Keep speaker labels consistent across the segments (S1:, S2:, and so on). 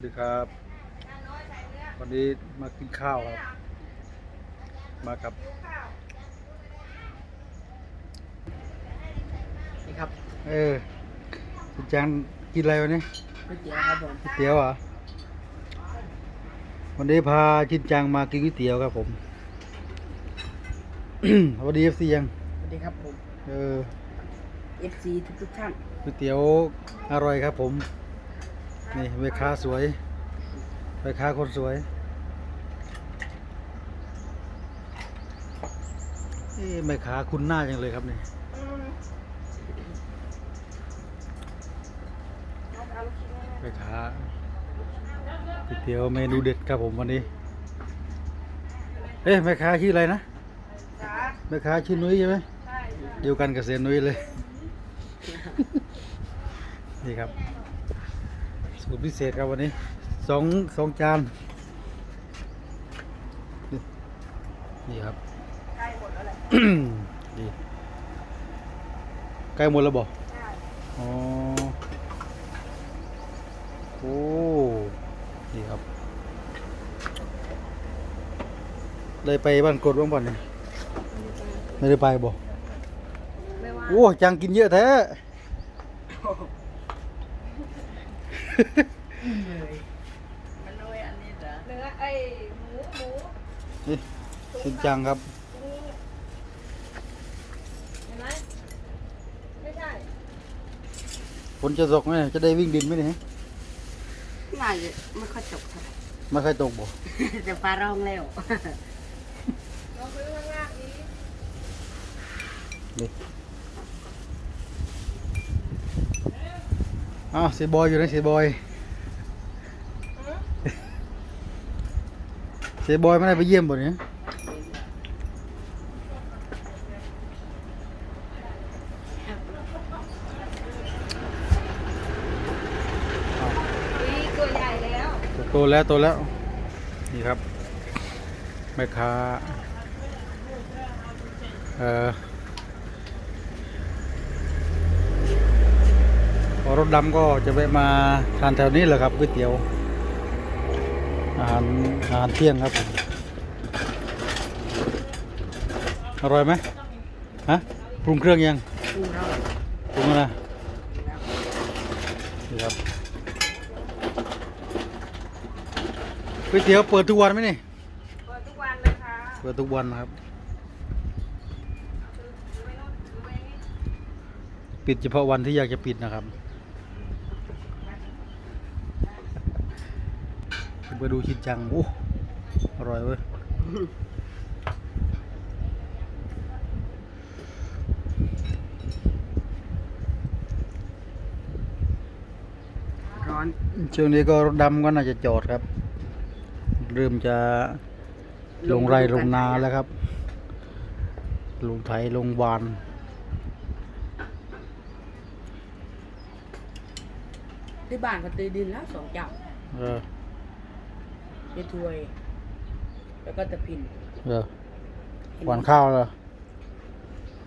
S1: สวัสดีครับ วันนี้มากินข้าวครับ มากับ
S2: นี่ครับ
S1: เออคุณจังกินอะไรวันนี้
S2: ก๋วยเตี๋ยวครับผม
S1: ก๋วยเตี๋ยวเหรอวันนี้พาชินจังมากินก๋วยเตี๋ยวครับผม สวัสดีเอฟซียัง
S2: สวัสดีครับผม
S1: เออ
S2: FC ทุกทุกๆท่าน
S1: ก๋วยเตี๋ยวอร่อยครับผม นี่แม่ค้าสวยแม่ค้าคนสวยเอ๊ะแม่ค้าคุณหน้าจังเลยครับนี่ไปขาก๋วยเตี๋ยวเมนูเด็ดครับผมวันนี้ เอ๊ะแม่ค้าชื่ออะไรนะแม่ค้าชื่อนุ้ยใช่ไหมเดียวกันกับเสียนุ้ยเลย นี่ครับ สูตรพิเศษครับวันนี้สองสองจาน นี่นี่ครับ
S2: ใกล้หมดแล้วแหละ
S1: นี่ใกล้หมดแล้วบอกอ๋อโอ้นี่ครับได้ไปบ้านกดบ้างป่ะเนี่ยไม่ได้ไปบอก
S2: ไม่ว่า
S1: โอ้จังกินเยอะแท้
S2: เลย มันน้อยอันนี้เหรอ
S3: เนื้อไอ้หมูหมู
S1: นี่ชินจังครับ
S3: เห็นไหมไม่ใช่
S1: ฝนจะตกไหมเนี่ยจะได้วิ่งดินไหมเนี่ย
S2: ง่ายเลยไม่ค่อยจบเท่าไหร่
S1: ไม่ค่อยตกบอก
S2: จะฟ้าร้องแล้ว
S3: ลองพื้นข้างล่างนี้
S1: นี่ อ้าวเสียบอยอยู่ไหนเสียบอยเสียบอยไม่ได้ไปเยี่ยมบ่เนี่ย
S3: นี่ตัวใหญ่แล้ว
S1: โตแล้วโตแล้ว นี่ครับแม่ค้าเอ่อพอ รถดำก็จะไปมาทานแถวนี้แหละครับก๋วยเตี๋ยว อาหารอาหารเที่ยงครับผมอร่อยไหมฮะปรุงเครื่องยัง
S2: ปรุงเรา
S1: ปรุงแล้วนะนี่ครับก๋วยเตี๋ยวเปิดทุกวันไหมนี่
S3: เปิดทุกวันเลยค่ะ
S1: เปิดทุกวันนะครับ
S3: ดูไว้โน่นดูไว้นี่
S1: ปิดเฉพาะวันที่อยากจะปิดนะครับ ไปดูชินจังโอ้อร่อยเว้ย
S2: ร้อน
S1: ช่วงนี้ก็รถดำก็น่าจะจอดครับ เริ่มจะลงไรลงนาแล้วครับ ลงไถลงวาน
S2: ที่บ้านก็ตีดินแล้วสองจับ
S1: เออ
S2: เยถวย แล้วก็ตะพิน
S1: เออหวานข้าวเหรอ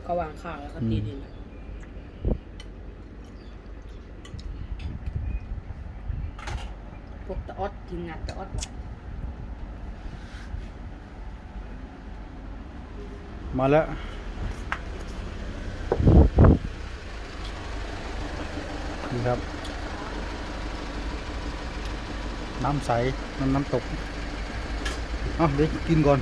S2: เขาวางข้าวแล้วก็ตีดินพวกตะออดทีมงานตะออดหวาน
S1: มาแล้วนี่ครับ น้ำใสน้ำน้ำตก เอาเดี๋ยวกินก่อน